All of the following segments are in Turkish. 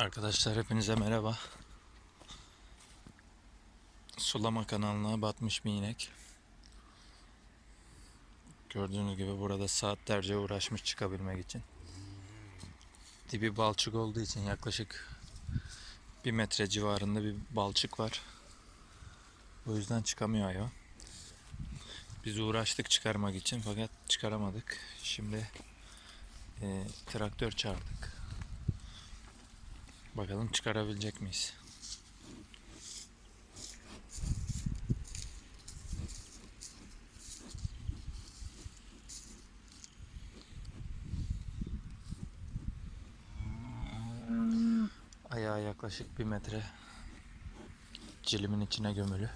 Arkadaşlar hepinize merhaba. Sulama kanalına batmış bir inek. Gördüğünüz gibi burada saatlerce uğraşmış çıkabilmek için. Dibi balçık olduğu için yaklaşık bir metre civarında bir balçık var. O yüzden çıkamıyor hayvan. Biz uğraştık çıkarmak için fakat çıkaramadık. Şimdi e, traktör çağırdık. Bakalım çıkarabilecek miyiz? Ayağı yaklaşık bir metre cilimin içine gömülü.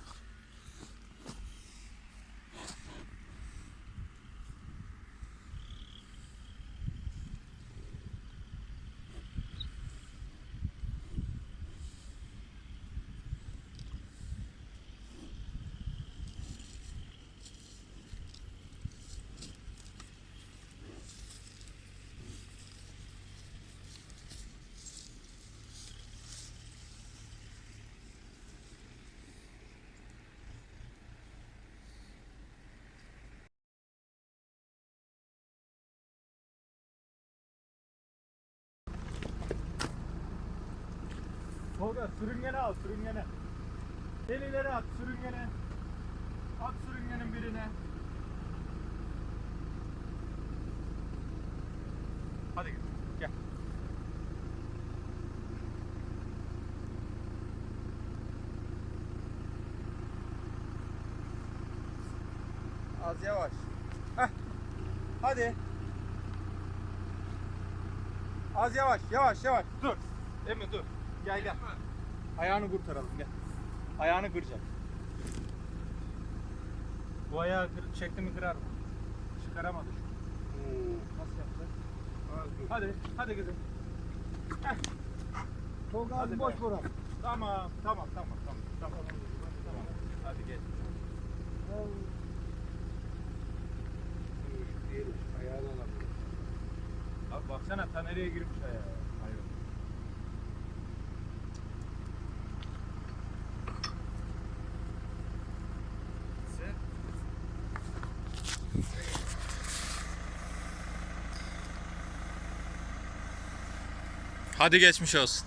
Tolga sürüngene al sürüngene. El ileri at sürüngene. At sürüngenin birine. Hadi git. Gel. Az yavaş. Heh. Hadi. Az yavaş, yavaş, yavaş. Dur. Emin dur. Gel gel. Ayağını kurtaralım gel. Ayağını kıracak. Bu ayağı kır, çekti mi kırar mı? Çıkaramadı şu. Nasıl yapacak? Hadi, hadi kızım. Heh. Tolga Hadi abi boş be. bırak. Tamam, tamam, tamam, tamam, tamam. Tamam. Hadi gel. Abi baksana ta nereye girmiş ayağı. Hayvan. Hadi geçmiş olsun.